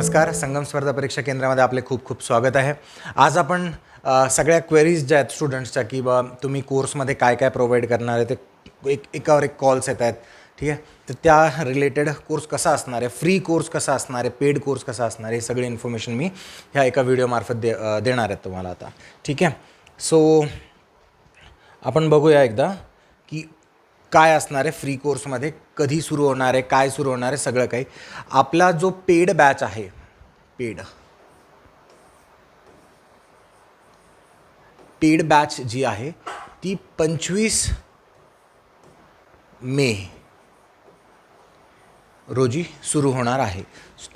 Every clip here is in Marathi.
नमस्कार. संगम स्पर्धा परीक्षा केंद्रामध्ये आपले खूप खूप स्वागत आहे. आज आपण सगळ्या क्वेरीज ज्या आहेत स्टुडंट्सच्या की बा तुम्ही कोर्समध्ये काय काय प्रोव्हाइड करणार आहे ते एक एकावर एक कॉल्स येत आहेत. ठीक आहे? तर त्या रिलेटेड कोर्स कसा असणार आहे फ्री कोर्स कसा असणार आहे पेड कोर्स कसा असणार आहे हे सगळी इन्फॉर्मेशन मी ह्या एका व्हिडिओमार्फत दे देणार आहेत तुम्हाला आता. ठीक आहे? सो आपण बघूया एकदा की काय असणार आहे फ्री कोर्समध्ये कधी सुरू होणार आहे काय सुरू होणार आहे सगळं काही. आपला जो पेड बॅच आहे पेड. पेड बॅच जी आहे ती पंचवीस मे रोजी सुरू होणार आहे.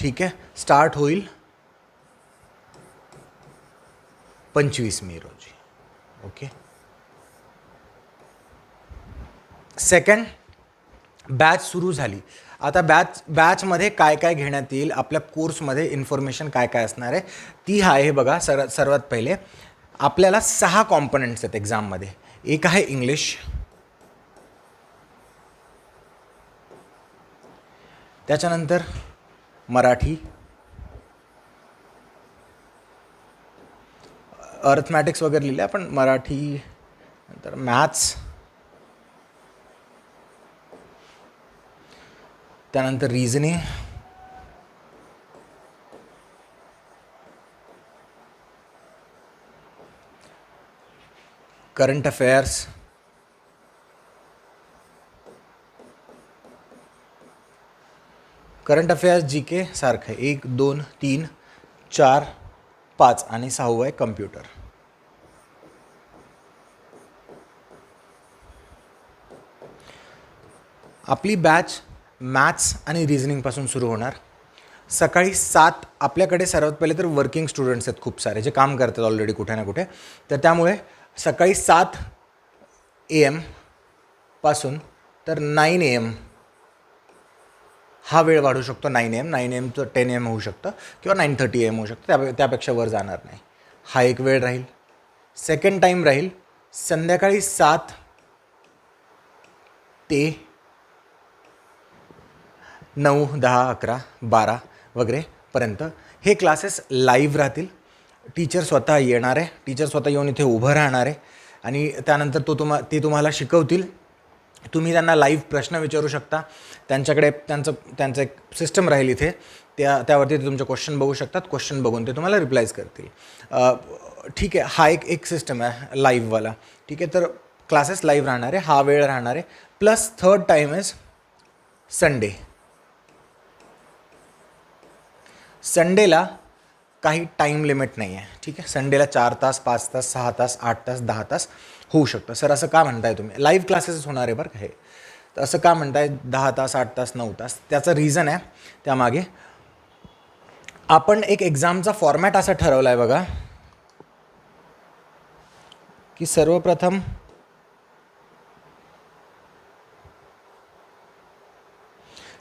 ठीक आहे? स्टार्ट होईल पंचवीस मे रोजी. ओके सेकंड बॅच सुरू झाली. आता बॅच बॅचमध्ये काय काय घेण्यात येईल आपल्या कोर्समध्ये इन्फॉर्मेशन काय काय असणार आहे ती आहे बघा सर सर्वात पहिले. आपल्याला सहा कॉम्पोनंट्स आहेत एक्झाममध्ये एक आहे इंग्लिश त्याच्यानंतर मराठी. अर्थमॅटिक्स वगैरे लिहिले पण मराठी नंतर मॅथ्स त्यानंतर reasoning current affairs current affairs G K सारखं आहे. एक दोन तीन चार पाच आणि सहावं आहे कम्प्युटर आपली बॅच मॅथ्स आणि रिझनिंगपासून सुरू होणार. सकाळी सात आपल्याकडे सर्वात पहिले तर वर्किंग स्टुडंट्स आहेत खूप सारे जे काम करतात ऑलरेडी कुठे ना कुठे. तर त्यामुळे सकाळी सात ए एमपासून तर नाईन ए एम हा वेळ वाढू शकतो नाईन एम नाईन एमचं टेन एम होऊ शकतं किंवा नाईन थर्टी एम होऊ शकतं त्या त्यापेक्षा वर जाणार नाही. हा एक वेळ राहील. सेकंड टाईम राहील. संध्याकाळी सात ते नऊ दहा अकरा बारा वगैरेपर्यंत हे क्लासेस लाईव्ह राहतील. टीचर स्वतः येणार आहे. टीचर स्वतः येऊन इथे उभं राहणार आहे. आणि त्यानंतर तो तुम्हा ते तुम्हाला शिकवतील. तुम्ही त्यांना लाईव्ह प्रश्न विचारू शकता. त्यांच्याकडे त्यांचं त्यांचं एक सिस्टम राहील इथे. त्या त्यावरती ते तुमचे क्वेश्चन बघू शकतात. क्वेश्चन बघून ते तुम्हाला रिप्लायज करतील. ठीक आहे. हा एक एक सिस्टम आहे लाईव्हवाला ठीक आहे. तर क्लासेस लाईव्ह राहणार आहे. हा वेळ राहणार आहे. Plus third time is Sunday संडेला काही टाईम लिमिट नाही आहे ठीक आहे? संडेला चार तास पाच तास सहा तास आठ तास दहा तास होऊ शकतं. सर असं का म्हणताय तुम्ही? लाईव्ह क्लासेस होणार आहे बरं का हे? तर असं का म्हणताय? दहा तास आठ तास नऊ तास. त्याचं रिझन आहे त्यामागे. आपण एक एक्झामचा फॉर्मॅट असा ठरवला आहे बघा की सर्वप्रथम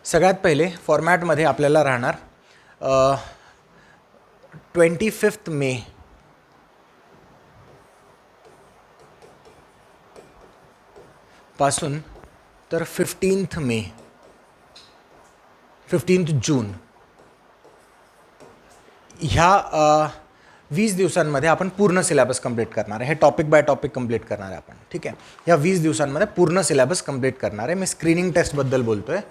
सगळ्यात पहिले फॉर्मॅटमध्ये आपल्याला राहणार ट्वेंटी फिफ्थ मे। पासून तर मे। Fifteenth June. ह्या वीस दिवसांमध्ये आपण पूर्ण सिलेबस कंप्लीट करणार आहे. हे टॉपिक बाय टॉपिक कंप्लीट करणार आहे आपण. ठीक आहे? ह्या वीस दिवसांमध्ये पूर्ण सिलेबस कंप्लीट करणार आहे. मी स्क्रीनिंग टेस्टबद्दल बोलतो आहे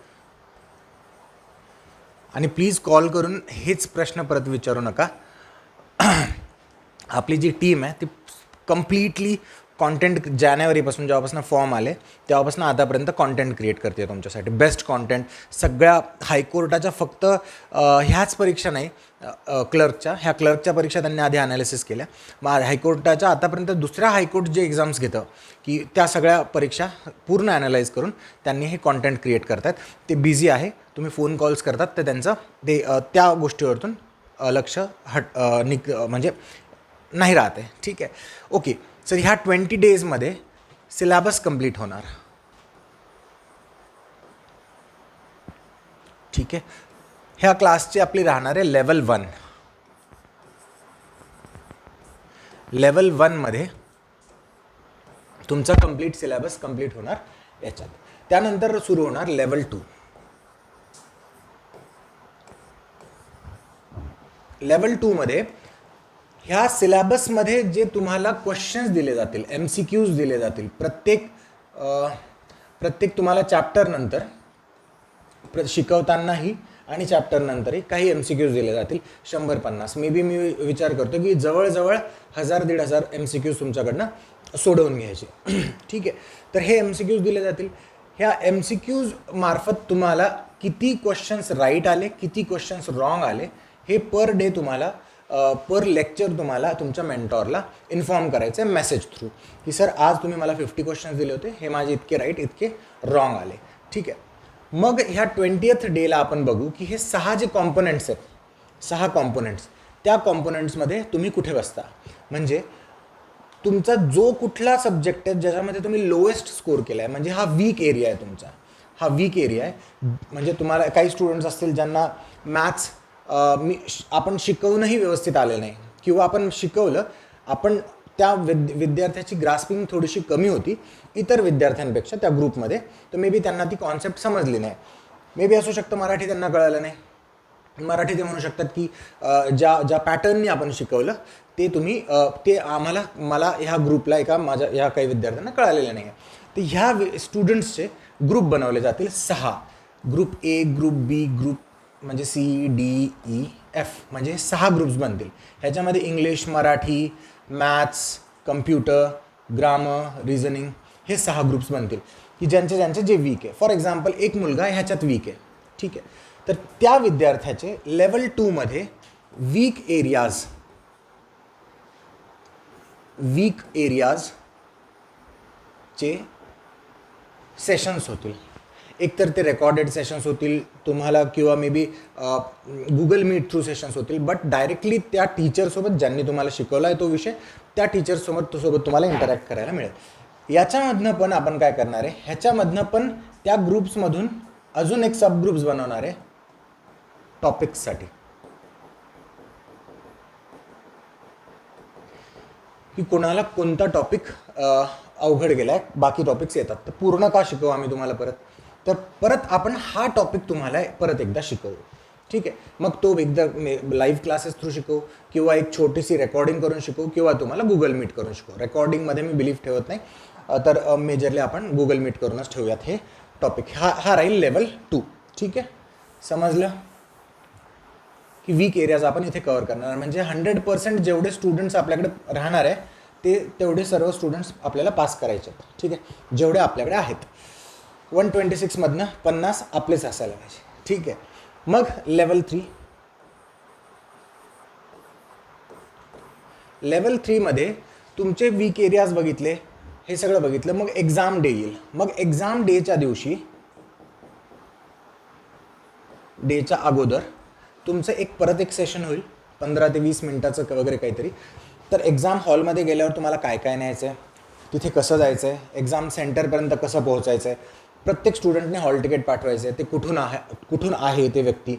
आणि प्लीज कॉल करून हेच प्रश्न परत विचारू नका. आपली जी टीम आहे ती कम्प्लिटली कॉन्टेंट जानेवारीपासून जेव्हापासून फॉर्म आले तेव्हापासून आतापर्यंत कॉन्टेंट क्रिएट करते तुमच्यासाठी. बेस्ट कॉन्टेंट सगळ्या हायकोर्टाच्या फक्त ह्याच परीक्षा नाही क्लर्कच्या ह्या क्लर्कच्या परीक्षा त्यांनी आधी अनालिसिस केल्या. मग हायकोर्टाच्या आतापर्यंत दुसऱ्या हायकोर्ट जे एक्झाम्स घेतं की त्या सगळ्या परीक्षा पूर्ण ॲनालाइज करून त्यांनी हे कॉन्टेंट क्रिएट करतात. ते बिझी आहे तुम्ही फोन कॉल्स करतात तर त्यांचं ते त्या गोष्टीवरतून लक्ष हट निक म्हणजे नाही राहत आहे. ठीक आहे. ओके. सर ह्या ट्वेंटी डेजमध्ये सिलॅबस कंप्लीट होणार. ठीक आहे? ह्या क्लासची आपली राहणार आहे लेवल वन लेवल वनमध्ये तुमचा कंप्लीट सिलेबस कंप्लीट होणार याच्यात. त्यानंतर सुरू होणार लेवल टू लेवल टूमध्ये ह्या सिलॅबसमध्ये जे तुम्हाला क्वेश्चन्स दिले जातील एम सी क्यूज दिले जातील प्रत्येक प्रत्येक तुम्हाला चॅप्टरनंतर प्र शिकवतानाही आणि चॅप्टरनंतरही काही एम सी क्यूज दिले जातील. शंभर पन्नास. मे बी मी विचार करतो की जवळजवळ हजार दीड हजार एम सी क्यूज तुमच्याकडनं सोडवून घ्यायचे. ठीक आहे. तर हे एम सी क्यूज दिले जातील. ह्या एम सी क्यूज मार्फत तुम्हाला किती क्वेश्चन्स राईट आले किती क्वेश्चन्स रॉंग आले हे पर डे तुम्हाला पर लेक्चर तुम्हाला तुमच्या मेंटॉरला इन्फॉर्म करायचं आहे मेसेज थ्रू की सर आज तुम्ही मला फिफ्टी क्वेश्चन्स दिले होते. हे माझे इतके राईट इतके रॉंग आले. ठीक आहे. मग ह्या ट्वेंटीएथ डेला आपण बघू की हे सहा जे कॉम्पोनंट्स आहेत सहा कॉम्पोनंट्स त्या कॉम्पोनंट्समध्ये तुम्ही कुठे बसता? म्हणजे तुमचा जो कुठला सब्जेक्ट आहे ज्याच्यामध्ये तुम्ही लोएस्ट स्कोर केला आहे म्हणजे हा वीक एरिया आहे तुमचा. हा वीक एरिया आहे. म्हणजे तुम्हाला काही स्टुडंट्स असतील ज्यांना मॅथ्स मी श- आपण शिकवूनही व्यवस्थित आले नाही. किंवा आपण शिकवलं आपण त्या विद विद्यार्थ्याची ग्रास्पिंग थोडीशी कमी होती इतर विद्यार्थ्यांपेक्षा त्या ग्रुपमध्ये. तर मे बी त्यांना ती कॉन्सेप्ट समजली नाही. मे बी असू शकतं मराठी त्यांना कळालं नाही. मराठी ते म्हणू शकतात की ज्या ज्या पॅटर्ननी आपण शिकवलं ते तुम्ही ते आम्हाला मला ह्या ग्रुपला एका माझ्या ह्या काही विद्यार्थ्यांना कळालेलं नाही आहे तर ह्या स्टुडंट्सचे ग्रुप बनवले जातील सहा. Group A group B group म्हणजे सी डी ई एफ म्हणजे सहा ग्रुप्स बनतील. ह्याच्यामध्ये English Marathi maths computer grammar reasoning हे सहा ग्रुप्स बनतील. की ज्यांचे ज्यांचे जे वीक आहे. फॉर एक्झाम्पल एक मुलगा ह्याच्यात वीक आहे. ठीक आहे? तर त्या विद्यार्थ्याचे लेवल टूमध्ये वीक एरियाज वीक एरियाजचे सेशन्स होतील. एकतर ते रेकॉर्डेड सेशन्स होतील तुम्हाला किंवा maybe Google Meet through sessions होतील. बट डायरेक्टली त्या टीचरसोबत ज्यांनी तुम्हाला शिकवला आहे तो विषय त्या टीचरसोबत सोबत तुम्हाला इंटरॅक्ट करायला मिळेल. याच्यामधनं पण आपण काय करणार आहे? ह्याच्यामधनं पण त्या ग्रुप्समधून अजून एक सब ग्रुप्स बनवणार आहे टॉपिक्ससाठी की कोणाला कोणता टॉपिक अवघड गेला आहे बाकी टॉपिक्स येतात. तर पूर्ण का शिकवू आम्ही तुम्हाला परत? तर परत आपण हा टॉपिक तुम्हाला परत एकदा शिकवू. ठीक आहे? मग तो एकदा लाईव्ह क्लासेस थ्रू शिकवू किंवा एक छोटीशी रेकॉर्डिंग करून शिकवू किंवा तुम्हाला गुगल मीट करून शिकवू. रेकॉर्डिंगमध्ये मी बिलीव्ह ठेवत नाही. तर मेजरली आपण गुगल मीट करूनच ठेवूयात हे टॉपिक हा हा राहील लेवल टू ठीक आहे? समजलं? की वीक एरियाज आपण इथे कवर करणार. म्हणजे हंड्रेड पर्सेंट जेवढे स्टुडंट्स आपल्याकडे राहणार आहे ते तेवढे सर्व स्टुडंट्स आपल्याला पास करायचे आहेत. ठीक आहे? जेवढे आपल्याकडे आहेत. वन ट्वेंटी सिक्समधनं पन्नास आपलेच असायला पाहिजे. ठीक आहे. मग लेवल थ्री लेवल थ्रीमध्ये तुमचे वीक एरियाज बघितले हे सगळं बघितलं मग एक्झाम डे येईल. मग एक्झाम डेच्या दिवशी डेच्या अगोदर तुमचं एक परत एक सेशन होईल पंधरा ते वीस मिनटाचं वगैरे काहीतरी. तर एक्झाम हॉलमध्ये गेल्यावर तुम्हाला काय काय न्यायचं आहे तिथे कसं जायचं आहे एक्झाम सेंटरपर्यंत कसं पोहोचायचं आहे प्रत्येक स्टुडंटने हॉल तिकीट पाठवायचं आहे ते कुठून आहे कुठून आहे ते व्यक्ती.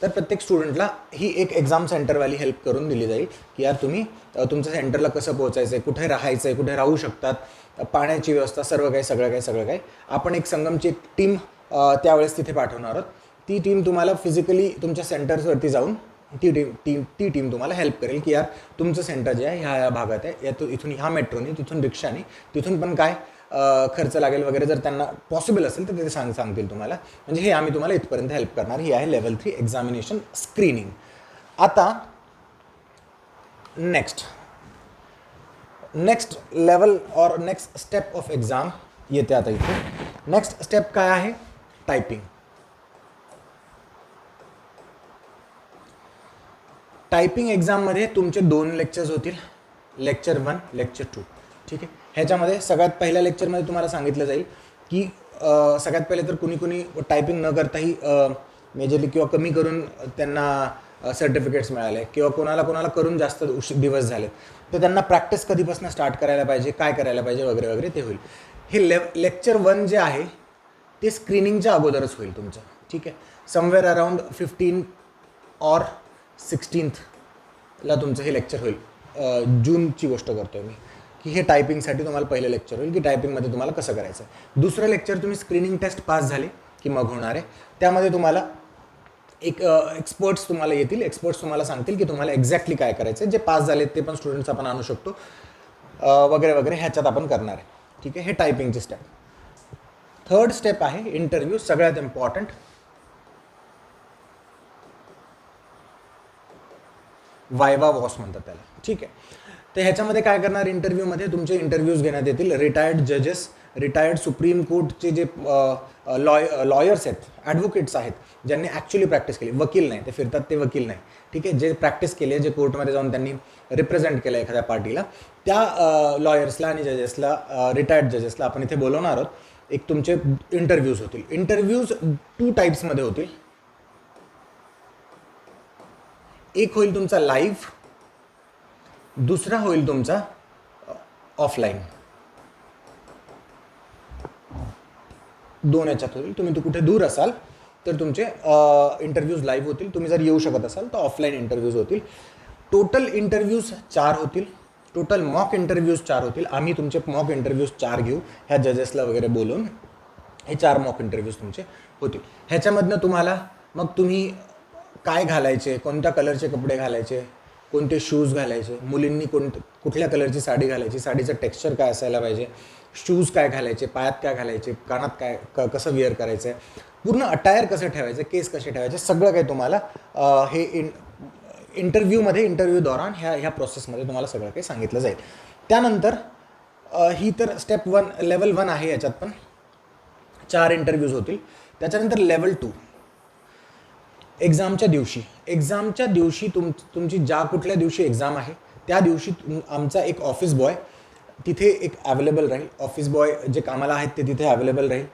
तर प्रत्येक स्टुडंटला ही एक एक्झाम सेंटरवाली हेल्प करून दिली जाईल की यार तुम्ही तुमच्या सेंटरला कसं पोहोचायचं आहे कुठे राहायचं आहे कुठे राहू शकतात पाण्याची व्यवस्था सर्व काही सगळं काही सगळं काही. आपण एक संगमची एक टीम त्यावेळेस तिथे पाठवणार आहोत. ती टीम तुम्हाला फिजिकली तुमच्या सेंटर्सवरती जाऊन ती टीम टीम ती टीम तुम्हाला हेल्प करेल की यार तुमचं सेंटर जे आहे ह्या ह्या भागात आहे या तू इथून ह्या मेट्रोनी तिथून रिक्षाने तिथून पण काय खर्च लागेल वगैरे जर त्यांना पॉसिबल असेल तर ते सांग सांगतील तुम्हाला. म्हणजे हे आम्ही तुम्हाला इथपर्यंत हेल्प करणार. ही आहे लेवल थ्री एक्झामिनेशन स्क्रीनिंग आता नेक्स्ट नेक्स्ट लेवल और नेक्स्ट स्टेप ऑफ एक्झाम येते आता इथे. नेक्स्ट स्टेप काय आहे? टायपिंग टायपिंग एक्झाममध्ये तुमचे दोन लेक्चर्स होतील. लेक्चर वन लेक्चर टू ठीक आहे? ह्याच्यामध्ये सगळ्यात पहिल्या लेक्चरमध्ये तुम्हाला सांगितलं जाईल की सगळ्यात पहिले तर कुणी कुणी टायपिंग न करताही मेजरली किंवा कमी करून त्यांना सर्टिफिकेट्स मिळाले किंवा कोणाला कोणाला करून जास्त उश दिवस झाले. तर त्यांना प्रॅक्टिस कधीपासून स्टार्ट करायला पाहिजे काय करायला पाहिजे वगैरे वगैरे ते होईल. हे ले लेक्चर वन जे आहे ते स्क्रीनिंगच्या अगोदरच होईल तुमचं. ठीक आहे? समवेअर अराउंड फिफ्टीन ऑर सिक्स्टीन्थला तुमचं हे लेक्चर होईल. जूनची गोष्ट करतोय मी. की हे टायपिंगसाठी तुम्हाला पहिलं लेक्चर होईल की टायपिंगमध्ये तुम्हाला कसं करायचं आहे. दुसरं लेक्चर तुम्ही स्क्रीनिंग टेस्ट पास झाले की मग होणार आहे. त्यामध्ये तुम्हाला एक एक्सपर्ट्स तुम्हाला येतील एक्सपर्ट्स तुम्हाला सांगतील की तुम्हाला एक्झॅक्टली काय करायचं आहे. जे पास झालेत ते पण स्टुडंट्स आपण आणू शकतो. वगैरे वगैरे ह्याच्यात आपण करणार आहे. ठीक आहे? हे टायपिंगची स्टेप थर्ड स्टेप आहे इंटरव्ह्यू सगळ्यात इम्पॉर्टंट वायवा वॉस म्हणतात त्याला. ठीक आहे? तर ह्याच्यामध्ये काय करणार इंटरव्ह्यूमध्ये तुमचे इंटरव्ह्यूज घेण्यात येतील. रिटायर्ड जजेस रिटायर्ड सुप्रीम कोर्टचे जे लॉय लॉयर्स आहेत ॲडव्होकेट्स आहेत ज्यांनी ॲक्च्युली प्रॅक्टिस केली. वकील नाही ते फिरतात ते वकील नाही. ठीक आहे? जे प्रॅक्टिस केली आहे जे कोर्टमध्ये जाऊन त्यांनी रिप्रेझेंट केलं एखाद्या पार्टीला त्या लॉयर्सला आणि जजेसला रिटायर्ड जजेसला आपण इथे बोलवणार आहोत. एक तुमचे इंटरव्ह्यूज होतील. इंटरव्ह्यूज टू टाईप्समध्ये होतील. एक होईल तुमचा लाईव्ह दुसरा होईल तुमचा ऑफलाईन दोन याच्यात होईल. तुम्ही तू कुठे दूर असाल तर तुमचे इंटरव्ह्यूज लाईव्ह होतील. तुम्ही जर येऊ शकत असाल तर ऑफलाईन इंटरव्ह्यूज होतील. टोटल इंटरव्ह्यूज चार होतील. टोटल मॉक इंटरव्ह्यूज चार होतील. आम्ही तुमचे मॉक इंटरव्ह्यूज चार घेऊ. ह्या जजेसला वगैरे बोलून हे चार मॉक इंटरव्ह्यूज तुमचे होतील. ह्याच्यामधनं तुम्हाला मग तुम्ही काय घालायचे कोणत्या कलरचे कपडे घालायचे? कोणते शूज घालायचे? मुलींनी कोणते कुठल्या कलरची साडी घालायची? साडीचं टेक्स्चर काय असायला पाहिजे? शूज काय घालायचे? पायात काय घालायचे? कानात काय क कसं विअर करायचं आहे पूर्ण अटायर कसं ठेवायचं? केस कसे ठेवायचे? सगळं काही तुम्हाला हे इन इंटरव्ह्यूमध्ये इंटरव्ह्यू दौरान ह्या ह्या प्रोसेसमध्ये तुम्हाला सगळं काही सांगितलं जाईल. त्यानंतर ही तर स्टेप वन लेवल वन आहे याच्यात पण. चार इंटरव्ह्यूज होतील. त्याच्यानंतर लेवल टू एक्झामच्या दिवशी. एक्झामच्या दिवशी तुम तुमची ज्या कुठल्या दिवशी एक्झाम आहे त्या दिवशी तुम- आमचा एक ऑफिस बॉय तिथे एक अवेलेबल राहील. ऑफिस बॉय जे कामाला आहेत ते तिथे अवेलेबल राहील.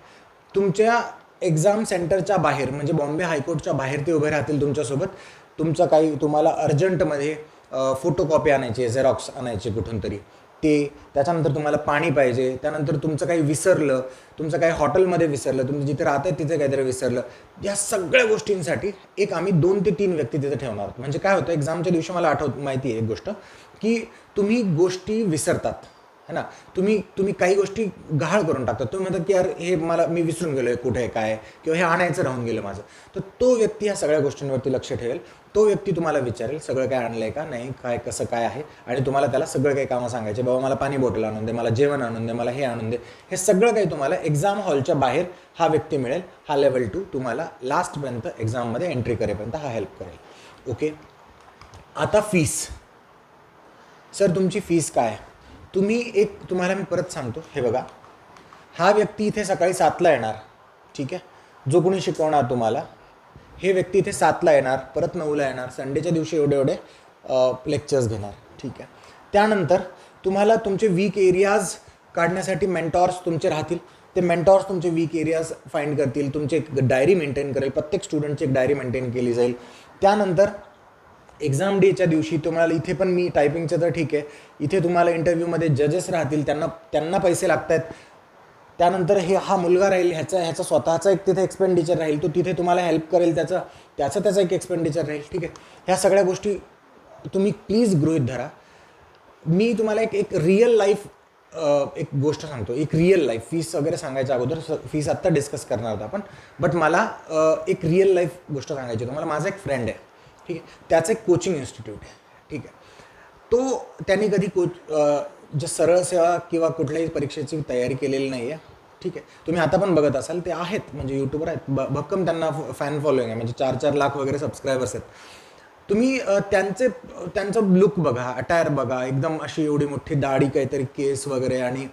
तुमच्या एक्झाम सेंटरच्या बाहेर म्हणजे बॉम्बे हायकोर्टच्या बाहेर ते उभे राहतील तुमच्यासोबत. तुमचं काही तुम्हाला अर्जंटमध्ये फोटोकॉपी आणायची आहे झेरॉक्स आणायचे कुठून तरी. ते त्याच्यानंतर तुम्हाला पाणी पाहिजे त्यानंतर तुमचं काही विसरलं तुमचं काही हॉटेलमध्ये विसरलं तुम्ही जिथे राहताय तिथे काहीतरी विसरलं या सगळ्या गोष्टींसाठी एक आम्ही दोन ते तीन व्यक्ती तिथे ठेवणार आहोत. म्हणजे काय होतं एक्झामच्या दिवशी मला आठवत माहिती आहे एक गोष्ट की तुम्ही गोष्टी विसरतात है ना? तुम्ही तुम्ही काही गोष्टी गहाळ करून टाकता. तुम्ही म्हणतात की यार हे मला मी विसरून गेलो आहे कुठे काय किंवा हे आणायचं राहून गेलं माझं. तर तो व्यक्ती ह्या सगळ्या गोष्टींवरती लक्ष ठेवेल. तो व्यक्ती तुम्हाला विचारेल सगळं काय आणलं आहे का नाही काय कसं काय आहे? आणि तुम्हाला त्याला सगळं काही कामं सांगायचे बाबा मला पाणी बॉटल आणून दे मला जेवण आणून दे मला हे आणून दे. हे सगळं काही तुम्हाला एक्झाम हॉलच्या बाहेर हा व्यक्ती मिळेल हा लेवल टू तुम्हाला लास्टपर्यंत एक्झाममध्ये एंट्री करेपर्यंत हा हेल्प करेल. ओके? आता फीस. सर तुमची फीस काय? आहे? तुम्ही एक तुम्हाला मी परत सांगतो हे बघा. हा व्यक्ती इथे सकाळी सातला येणार ठीक आहे? जो कोणी शिकवणार तुम्हाला हे व्यक्ती इथे सातला येणार परत नऊला येणार संडेच्या दिवशी एवढे एवढे लेक्चर्स घेणार. ठीक आहे. त्यानंतर तुम्हाला तुमचे वीक एरियाज काढण्यासाठी मेंटॉर्स तुमचे राहतील. ते मेंटॉर्स तुमचे वीक एरियाज फाइंड करतील. तुमचे एक डायरी मेंटेन करेल. प्रत्येक स्टुडंटची एक डायरी मेंटेन केली जाईल. त्यानंतर एक्झाम डेच्या दिवशी तुम्हाला इथे पण मी टायपिंगचं तर ठीक आहे. इथे तुम्हाला इंटरव्ह्यूमध्ये जजेस राहतील. त्यांना त्यांना पैसे लागत आहेत त्यानंतर हे हा मुलगा राहील ह्याचा ह्याचा स्वतःचा एक तिथे एक्सपेंडिचर राहील तो तिथे तुम्हाला हेल्प करेल त्याचा त्याचं त्याचा एक एक्सपेंडिचर राहील ठीक आहे? ह्या सगळ्या गोष्टी तुम्ही प्लीज गृहित धरा. मी तुम्हाला एक एक रिअल लाईफ एक गोष्ट सांगतो एक रिअल लाईफ फीस वगैरे सांगायच्या अगोदर फीस आत्ता डिस्कस करणार होता आपण. बट मला एक रिअल लाईफ गोष्ट सांगायची तुम्हाला माझा एक फ्रेंड आहे ठीक आहे? त्याचं एक कोचिंग इन्स्टिट्यूट आहे ठीक आहे? तो त्यांनी कधी कोच जे सरळ सेवा किंवा कुठल्याही परीक्षेची तयारी केलेली नाही आहे ठीक आहे. तुम्ही आता पण बघत असाल ते आहेत. म्हणजे यूट्यूबवर आहेत. ब भक्कम त्यांना फॅन फॉलोईंग आहे. म्हणजे चार चार लाख वगैरे सबस्क्रायबर्स आहेत. तुम्ही त्यांचे त्यांचं लुक बघा अटायर बघा. एकदम अशी एवढी मोठी दाढी काहीतरी केस वगैरे आणि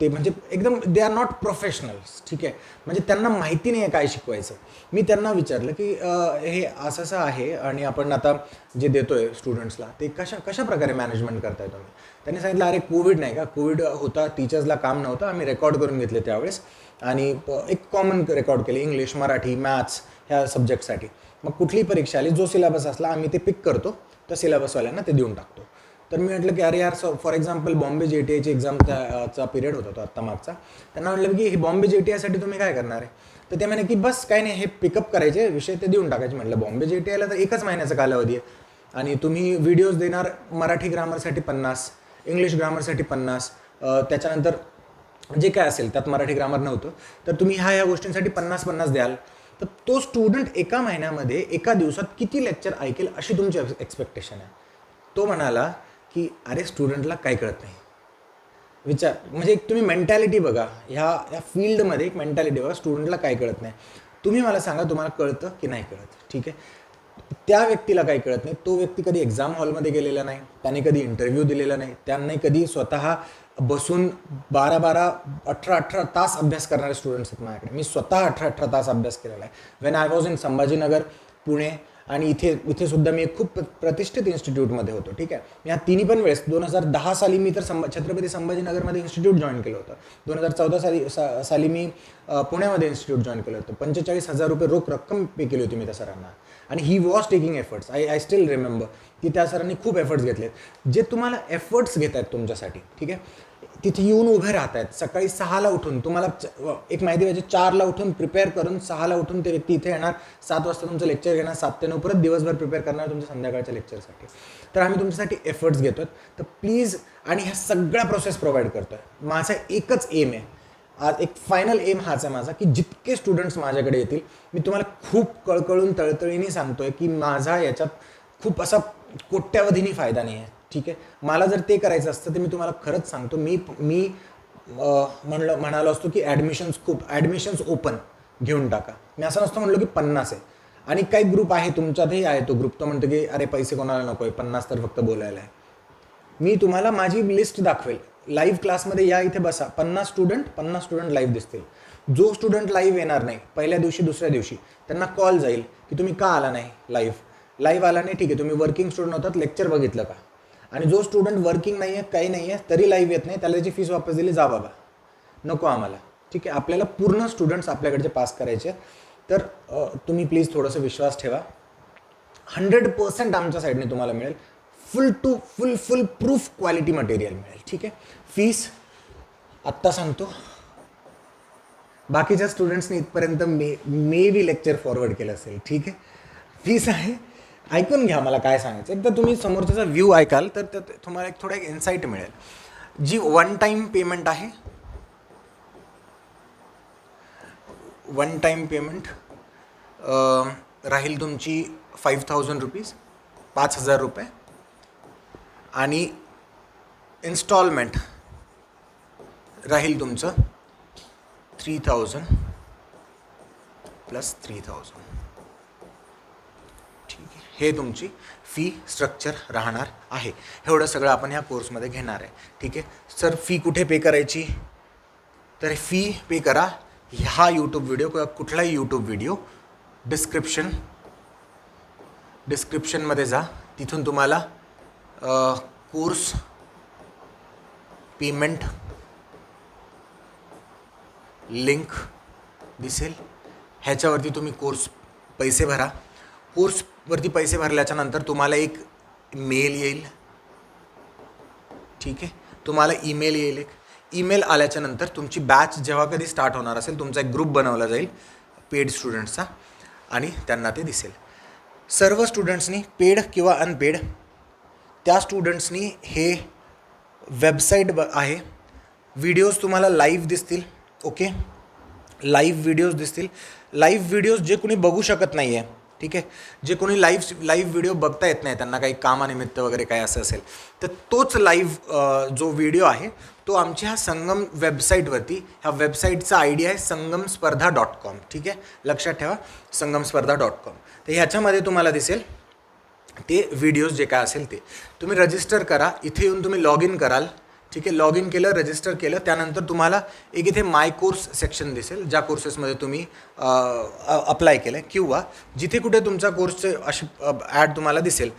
ते म्हणजे एकदम दे आर नॉट प्रोफेशनल्स ठीक आहे. म्हणजे त्यांना माहिती नाही आहे काय शिकवायचं. मी त्यांना विचारलं की हे असं असं आहे आणि आपण आता जे देतोय स्टुडंट्सला ते कशा कशा प्रकारे मॅनेजमेंट करताय तुम्ही? त्यांनी सांगितलं अरे कोविड नाही का? कोविड होता टीचर्सला काम नव्हतं आम्ही रेकॉर्ड करून घेतले त्यावेळेस. आणि एक कॉमन रेकॉर्ड केले इंग्लिश मराठी मॅथ्स ह्या सब्जेक्टसाठी मग कुठली परीक्षा आली जो सिलेबस असला आम्ही ते पिक करतो त्या सिलेबसवाल्यांना ते देऊन टाकतो. तर मी म्हटलं की अरे यार फॉर एक्झाम्पल बॉम्बे जे टी आयची एक्झामचा चा पिरियड होता तो आत्ता मागचा. त्यांना म्हटलं की हे बॉम्बे जे टी आयसाठी तुम्ही काय करणार आहे? तर ते म्हणे की बस काय नाही हे पिकअप करायचे विषय ते देऊन टाकायचे. म्हटलं बॉम्बे जे टी आयला तर एकच महिन्याचा कालावधी आहे. आणि तुम्ही व्हिडिओज देणार मराठी ग्रामरसाठी पन्नास इंग्लिश ग्रामरसाठी पन्नास त्याच्यानंतर जे काय असेल त्यात मराठी ग्रामर नव्हतं तर तुम्ही ह्या ह्या गोष्टींसाठी पन्नास पन्नास द्याल. तर तो स्टुडंट एका महिन्यामध्ये एका दिवसात किती लेक्चर ऐकेल अशी तुमची एक्सपेक्टेशन आहे. तो म्हणाला की अरे स्टुडंटला काय कळत नाही. विचार म्हणजे एक तुम्ही मेंटॅलिटी बघा ह्या या फील्डमध्ये एक मेंटॅलिटी बघा स्टुडंटला काय कळत नाही. तुम्ही मला सांगा तुम्हाला कळतं की नाही कळत. ठीक आहे? त्या व्यक्तीला काही कळत नाही. तो व्यक्ती कधी एक्झाम हॉलमध्ये गेलेला नाही त्याने कधी इंटरव्ह्यू दिलेला नाही त्यांनी कधी स्वतः बसून बारा बारा अठरा अठरा तास अभ्यास करणारे स्टुडंट्स आहेत माझ्याकडे. मी स्वतः अठरा अठरा तास अभ्यास केलेला आहे. When I was in Sambhajinagar Pune आणि इथे इथे सुद्धा मी खूप प्र- प्रतिष्ठित इन्स्टिट्यूटमध्ये होतो ठीक आहे? मी ह्या तिन्ही पण वेळेस दोन हजार दहा साली मी तर संभ छत्रपती संभाजीनगरमध्ये इन्स्टिट्यूट जॉईन केलं होतं. दोन हजार चौदा साली सा साली मी पुण्यामध्ये इन्स्टिट्यूट जॉईन केलं होतं. पंचेचाळीस हजार रुपये रोख रक्कम पे केली होती मी त्या सरांना. आणि he was taking efforts I I still remember की त्या सरांनी खूप एफर्ट्स घेतलेत. जे तुम्हाला एफर्ट्स घेत आहेत तुमच्यासाठी ठीक आहे? तिथे येऊन उभे राहत आहेत. सकाळी सहाला उठून तुम्हाला एक माहिती पाहिजे चारला उठून प्रिपेअर करून सहाला उठून ते व्यक्ती इथे येणार. सात वाजता तुमचं लेक्चर घेणार सात ते नऊ परत दिवसभर प्रिपेअर करणार तुमच्या संध्याकाळच्या लेक्चरसाठी तर आम्ही तुमच्यासाठी एफर्ट्स घेतो तर प्लीज आणि ह्या सगळ्या प्रोसेस प्रोव्हाइड करतो आहे माझा एकच एम आहे आज एक फायनल एम हाच आहे माझा की जितके स्टुडंट्स माझ्याकडे येतील मी तुम्हाला खूप कळकळून तळतळीने सांगतोय की माझा याच्यात खूप असा कोट्यावधीनी फायदा नाही आहे ठीक आहे? मला जर ते करायचं असतं तर मी तुम्हाला खरंच सांगतो मी मी म्हणलं म्हणालो असतो की ॲडमिशन्स खूप ॲडमिशन्स ओपन घेऊन टाका. मी असं नसतं म्हणलो की पन्नास आहे. आणि काही ग्रुप आहे तुमच्यातही आहे तो ग्रुप तो म्हणतो की अरे पैसे कोणाला नको आहे पन्नास तर फक्त बोलायला आहे. मी तुम्हाला माझी लिस्ट दाखवेल. लाईव्ह क्लासमध्ये या इथे बसा. पन्नास स्टुडंट पन्नास स्टुडंट लाईव्ह दिसतील. जो स्टुडंट लाईव्ह येणार नाही पहिल्या दिवशी दुसऱ्या दिवशी त्यांना कॉल जाईल की तुम्ही का आला नाही लाईव्ह लाईव्ह आला नाही ठीक आहे तुम्ही वर्किंग स्टुडंट होतात लेक्चर बघितलं का? आणि जो स्टुडंट वर्किंग नाही आहे काही नाही आहे तरी लाईव्ह येत नाही त्याला त्याची फीस वापस दिली जा बाबा. नको आम्हाला. ठीक आहे आपल्याला पूर्ण स्टुडंट्स आपल्याकडचे पास करायचे आहेत. तर तुम्ही प्लीज थोडंसं विश्वास ठेवा. हंड्रेड पर्सेंट आमच्या साईडने तुम्हाला मिळेल. Full to full foolproof quality material मिळेल ठीक आहे? फीस आत्ता सांगतो. बाकीच्या स्टुडंट्सनी इथपर्यंत मे मे बी लेक्चर फॉरवर्ड केलं असेल ठीक आहे? फीस आहे. ऐकून घ्या मला काय सांगायचं. एकदा तुम्ही समोरच्याचा व्ह्यू ऐकाल तर तुम्हाला एक थोडा एक इन्साईट मिळेल. जी वन टाईम पेमेंट आहे वन टाईम पेमेंट राहील तुमची फाईव्ह थाउजंड रुपीज पाच हजार रुपये. आणि इन्स्टॉलमेंट राहील तुमचं three thousand plus three thousand ठीक आहे. हे तुमची फी स्ट्रक्चर राहणार आहे. एवढं सगळं आपण ह्या कोर्समध्ये घेणार आहे. ठीक आहे? सर फी कुठे पे करायची? तर फी पे करा. हा यूट्यूब व्हिडिओ किंवा कुठलाही यूट्यूब व्हिडिओ डिस्क्रिप्शन डिस्क्रिप्शनमध्ये जा. तिथून तुम्हाला कोर्स पेमेंट लिंक दिसेल. ह्याच्यावरती तुम्ही कोर्स पैसे भरा. कोर्सवरती पैसे भरल्याच्या नंतर तुम्हाला एक मेल येईल. ठीक आहे? तुम्हाला ईमेल येईल एक. ईमेल आल्याच्यानंतर तुमची बॅच जेव्हा कधी स्टार्ट होणार असेल तुमचा एक ग्रुप बनवला जाईल पेड स्टुडंट्सचा आणि त्यांना ते दिसेल. सर्व स्टुडंट्सनी पेड किंवा अनपेड त्या स्टुडंट्सनी हे वेबसाईट ब आहे. व्हिडिओज तुम्हाला लाईव्ह दिसतील ओके लाईव्ह व्हिडिओज दिसतील. लाईव्ह व्हिडिओज जे कोणी बघू शकत नाही आहे ठीक? आहे जे कोणी लाईव्ह लाईव्ह व्हिडिओ बघता येत नाही त्यांना काही कामानिमित्त वगैरे काय असं असेल तर तोच लाईव्ह जो व्हिडिओ आहे तो आमच्या ह्या संगम वेबसाईटवरती ह्या वेबसाईटचा आय डी आहे संगम स्पर्धा डॉट कॉम ठीक? आहे लक्षात ठेवा संगम स्पर्धा डॉट कॉम तर ह्याच्यामध्ये तुम्हाला दिसेल ते व्हिडिओज जे काय असेल ते. तुम्ही रजिस्टर करा इथे येऊन तुम्ही लॉग इन कराल. ठीक आहे लॉग इन केलं रजिस्टर केलं त्यानंतर तुम्हाला एक इथे माय कोर्स सेक्शन दिसेल ज्या कोर्सेसमध्ये तुम्ही अप्लाय केलं आहे किंवा जिथे कुठे तुमचा कोर्सचे अशी ॲड तुम्हाला दिसेल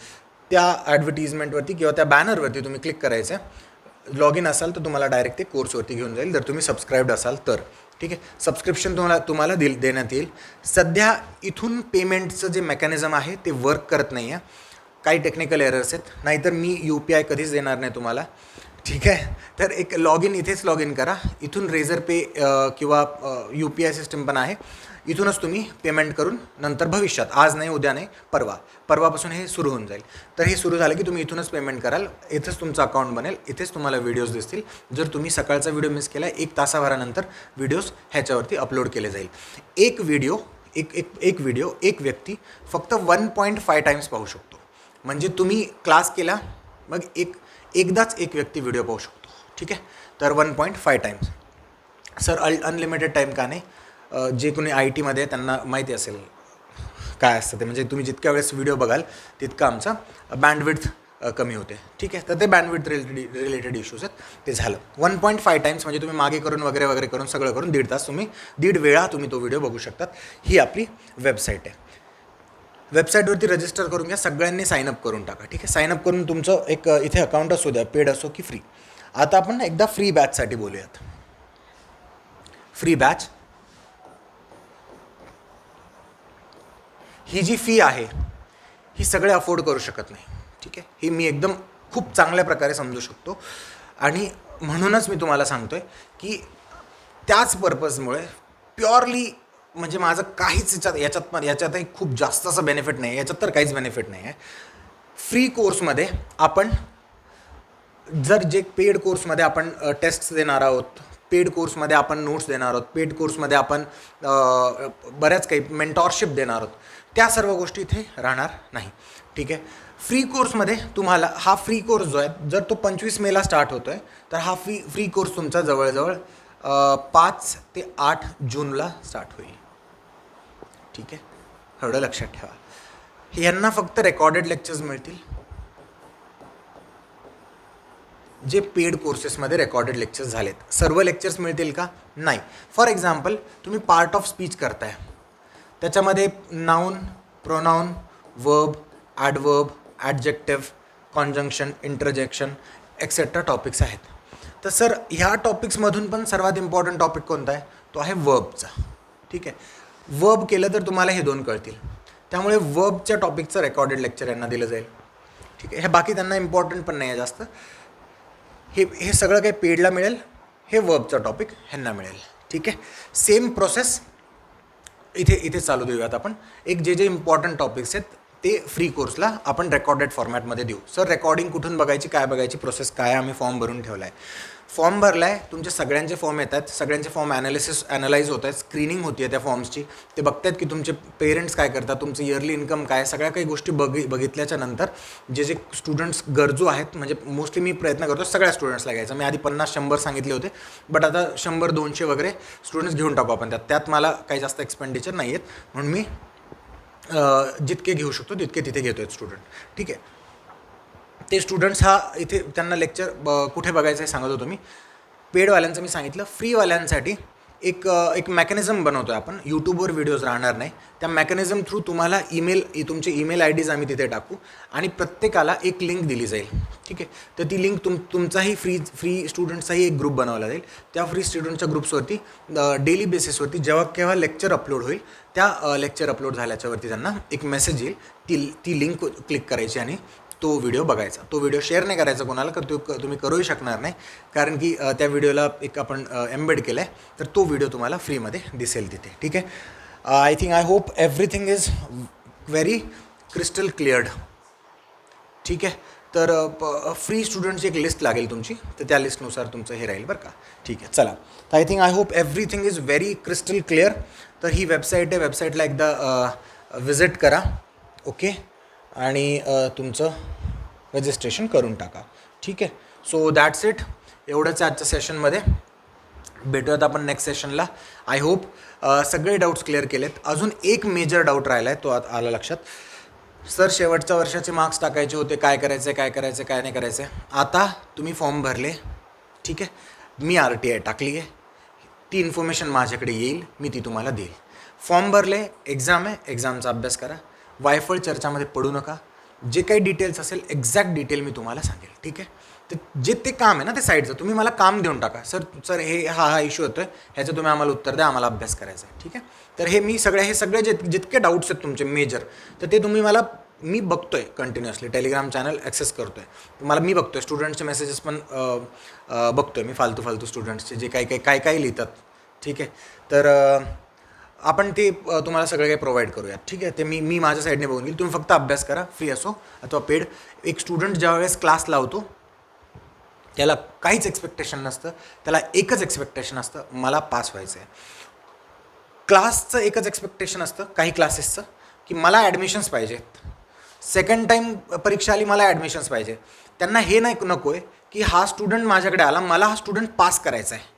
त्या ॲडव्हर्टिजमेंटवरती किंवा त्या बॅनरवरती तुम्ही क्लिक करायचं आहे. लॉग इन असाल तर तुम्हाला डायरेक्ट ते कोर्सवरती घेऊन जाईल. जर तुम्ही सबस्क्राईब्ड असाल तर. ठीक आहे सबस्क्रिप्शन तुम्हाला तुम्हाला दिल देण्यात येईल. सध्या इथून पेमेंटचं जे मेकॅनिझम आहे ते वर्क करत नाही आहे काही टेक्निकल एरर्स आहेत. नाहीतर मी यू पी आय कधीच देणार नाही तुम्हाला. ठीक आहे? तर एक लॉग इन इथेच लॉग इन करा. इथून रेझर पे किंवा यू पी आय सिस्टम पण आहे. इथूनच तुम्ही पेमेंट करून नंतर भविष्यात आज नाही उद्या नाही परवा. परवापासून हे सुरू होऊन जाईल. तर हे सुरू झालं की तुम्ही इथूनच पेमेंट कराल. इथेच तुमचं अकाउंट बनेल. इथेच तुम्हाला व्हिडिओज दिसतील. जर तुम्ही सकाळचा व्हिडिओ मिस केला एक तासाभरानंतर व्हिडिओज ह्याच्यावरती अपलोड केले जाईल. एक व्हिडिओ एक एक एक व्हिडिओ एक व्यक्ती फक्त वन पॉईंट फाय टाईम्स पाहू शकतो. म्हणजे तुम्ही क्लास केला मग एक एकदाच एक व्यक्ती व्हिडिओ पाहू शकतो. ठीक आहे? तर one point five times sir अल अनलिमिटेड टाईम का नाही? जे कोणी आय टीमध्ये आहे त्यांना माहिती असेल काय असतं ते. म्हणजे तुम्ही जितक्या वेळेस व्हिडिओ बघाल तितकं आमचा बँडविड्थ कमी होते. ठीक आहे? तर ते बँडविड्थ रिलेटेड रिलेटेड इश्यूज आहेत. ते झालं. वन पॉईंट फाय टाईम्स म्हणजे तुम्ही मागे करून वगैरे वगैरे करून सगळं करून दीड तास तुम्ही दीड वेळा तुम्ही तो व्हिडिओ बघू शकतात. ही आपली वेबसाईट आहे. वेबसाईटवरती रजिस्टर करून घ्या सगळ्यांनी साईनअप करून टाका. ठीक आहे? साईनअप करून तुमचं एक इथे अकाउंट असू द्या पेड असो की फ्री आता आपण एकदा फ्री बॅचसाठी बोलूयात. फ्री बॅच ही जी फी आहे ही सगळे अफोर्ड करू शकत नाही. ठीक आहे? ही मी एकदम खूप चांगल्या प्रकारे समजू शकतो. आणि म्हणूनच मी तुम्हाला सांगतो आहे की त्याच पर्पजमुळे प्युअरली म्हणजे माझं काहीच याच्यात याच्यात याच्यातही खूप जास्त असं बेनिफिट नाही आहे याच्यात तर काहीच बेनिफिट नाही आहे फ्री कोर्समध्ये आपण जर जे पेड कोर्समध्ये आपण टेस्ट देणार आहोत पेड कोर्समध्ये आपण नोट्स देणार आहोत पेड कोर्समध्ये आपण बऱ्याच काही मेंटॉरशिप देणार आहोत त्या सर्व गोष्टी इथे राहणार नाही. ठीक आहे? फ्री कोर्समध्ये तुम्हाला हा फ्री कोर्स जो आहे जर तो पंचवीस मेला स्टार्ट होतो आहे तर हा फ्री फ्री कोर्स तुमचा जवळजवळ पाच ते आठ जूनला स्टार्ट होईल. ठीक आहे? एवढं लक्षात ठेवा. यांना फक्त रेकॉर्डेड लेक्चर्स मिळतील. जे पेड कोर्सेसमध्ये रेकॉर्डेड लेक्चर्स झालेत. सर्व लेक्चर्स मिळतील का? नाही. फॉर एक्झाम्पल तुम्ही पार्ट ऑफ स्पीच करताय. त्याच्यामध्ये noun pronoun verb adverb adjective conjunction interjection etcetera topics आहेत. तर सर ह्या टॉपिक्समधून पण सर्वात इम्पॉर्टंट टॉपिक कोणता आहे? तो आहे वर्बचा ठीक आहे? वर्ब केलं तर तुम्हाला हे दोन कळतील. त्यामुळे वर्बच्या टॉपिकचं रेकॉर्डेड लेक्चर यांना दिलं जाईल. ठीक आहे? हे बाकी त्यांना इम्पॉर्टंट पण नाही आहे जास्त. हे हे सगळं काही पेडला मिळेल. हे वर्बचं टॉपिक ह्यांना मिळेल. ठीक आहे? सेम प्रोसेस इथे इथे चालू देऊयात आपण. एक जे जे इम्पॉर्टंट टॉपिक्स आहेत ते फ्री कोर्सला आपण रेकॉर्डेड फॉर्मॅटमध्ये देऊ. सर रेकॉर्डिंग कुठून बघायची काय बघायची प्रोसेस काय आम्ही फॉर्म भरून ठेवला आहे फॉर्म भरला आहे तुमचे सगळ्यांचे फॉर्म येत आहेत सगळ्यांचे फॉर्म ॲनालिसिस ॲनालाइज होत आहेत स्क्रीनिंग होती आहे त्या फॉर्म्सची. ते बघतात की तुमचे पेरेंट्स काय करतात तुमचं इयरली इन्कम काय सगळ्या काही गोष्टी बघि बघितल्याच्या नंतर जे जे स्टुडंट्स गरजू आहेत म्हणजे मोस्टली मी प्रयत्न करतो सगळ्या स्टुडंट्सला घ्यायचा. मी आधी पन्नास शंभर सांगितले होते बट आता शंभर दोनशे वगैरे स्टुडंट्स घेऊन टाकू आपण त्यात. त्यात मला काही जास्त एक्सपेंडिचर नाही आहेत म्हणून मी जितके घेऊ शकतो तितके तिथे घेतो आहेत स्टुडंट ठीक आहे? ते स्टुडंट्स हा इथे त्यांना लेक्चर ब कुठे बघायचं आहे सांगत होतो मी. पेडवाल्यांचं मी सांगितलं फ्रीवाल्यांसाठी एक एक मॅकॅनिझम बनवतो आहे आपण यूट्यूबवर व्हिडिओज राहणार नाही. त्या मॅकॅनिझम थ्रू तुम्हाला ईमेल तुमचे ईमेल आय डीज आम्ही तिथे टाकू आणि प्रत्येकाला एक लिंक दिली जाईल. ठीक आहे? तर ती लिंक तुम तुमचाही फ्री फ्री स्टुडंट्सचाही एक ग्रुप बनवला जाईल त्या फ्री स्टुडंटच्या ग्रुप्सवरती डेली बेसिसवरती जेव्हा केव्हा लेक्चर अपलोड होईल त्या लेक्चर अपलोड झाल्याच्यावरती त्यांना एक मेसेज येईल. ती ती लिंक क्लिक करायची आणि तो व्हिडिओ बघायचा. तो व्हिडिओ शेअर नाही करायचा कोणाला कर तो क- तुम्ही करूही शकणार नाही. कारण की त्या व्हिडिओला एक आपण एम्बेड केला आहे तर तो व्हिडिओ तुम्हाला फ्रीमध्ये दिसेल तिथे. ठीक आहे? I think I hope everything is very crystal cleared ठीक आहे? तर फ्री स्टुडंटची एक लिस्ट लागेल तुमची तर त्या लिस्टनुसार तुमचं हे राहील बरं का? ठीक आहे चला. तर I think I hope everything is very crystal clear तर ही वेबसाईट आहे वेबसाईटला एकदा विजिट करा. ओके आणि तुमचं रजिस्ट्रेशन करून टाका. ठीक आहे? सो दॅट्स इट एवढंच आजच्या सेशनमध्ये भेटूयात आपण नेक्स्ट सेशनला आय होप सगळे डाऊट्स क्लिअर केलेत. अजून एक मेजर डाऊट राहिला आहे तो आत आला लक्षात. सर शेवटच्या वर्षाचे मार्क्स टाकायचे होते. काय करायचे काय करायचं काय नाही करायचं आहे आता तुम्ही फॉर्म भरले. ठीक आहे? मी आर टी आय टाकली आहे. ती इन्फॉर्मेशन माझ्याकडे येईल. मी ती तुम्हाला देईल. फॉर्म भरले एक्झाम आहे. एक्झामचा अभ्यास करा. वायफळ चर्चामध्ये पडू नका. जे काही डिटेल्स असेल एक्झॅक्ट डिटेल मी तुम्हाला सांगेल ठीक आहे? तर जे ते काम आहे ना ते साईडचं तुम्ही मला काम देऊन टाका. सर सर हे हा हा इश्यू होतो आहे ह्याचं तुम्ही आम्हाला उत्तर द्या आम्हाला अभ्यास करायचा आहे ठीक आहे? तर हे मी सगळे हे सगळे जे जितके डाऊट्स आहेत तुमचे मेजर तर ते तुम्ही मला मी बघतो आहे कंटिन्युअसली टेलिग्राम चॅनल ॲक्सेस करतो आहे मला मी बघतो आहे स्टुडंट्सचे मेसेजेस पण बघतो आहे मी फालतू फालतू स्टुडंट्सचे जे काही काही काय काय लिहितात ठीक आहे? तर आपण ते तुम्हाला सगळं काही प्रोव्हाइड करूयात. ठीक आहे? ते मी मी माझ्या साईडने बघून घेईल. तुम्ही फक्त अभ्यास करा. फ्री असो अथवा पेड एक स्टुडंट ज्यावेळेस क्लास लावतो त्याला काहीच एक्सपेक्टेशन नसतं. त्याला एकच एक्सपेक्टेशन असतं मला पास व्हायचं आहे क्लासचं एकच एक्सपेक्टेशन असतं काही क्लासेसचं की मला ॲडमिशन्स पाहिजेत. सेकंड टाईम परीक्षा आली मला ॲडमिशन्स पाहिजे त्यांना हे नाही नको आहे की हा स्टुडंट माझ्याकडे आला मला हा स्टुडंट पास करायचा आहे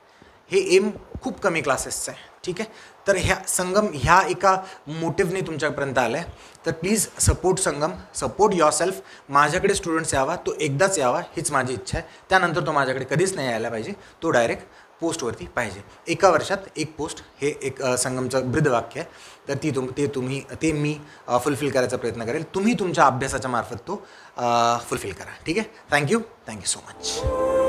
हे एम खूप कमी क्लासेसचं आहे ठीक आहे? तर ह्या संगम ह्या एका मोटिव्हने तुमच्यापर्यंत आला आहे तर please support Sangam support yourself माझ्याकडे स्टुडंट्स यावा तो एकदाच यावा हीच माझी इच्छा आहे. त्यानंतर तो माझ्याकडे कधीच नाही यायला पाहिजे. तो डायरेक्ट पोस्टवरती पाहिजे. एका वर्षात एक पोस्ट हे एक संगमचं ब्रीदवाक्य आहे. तर ती तुम ते तुम्ही ते मी फुलफिल करायचा प्रयत्न करेल. तुम्ही तुमच्या अभ्यासाच्या मार्फत तो फुलफिल करा. ठीक आहे? Thank you thank you so much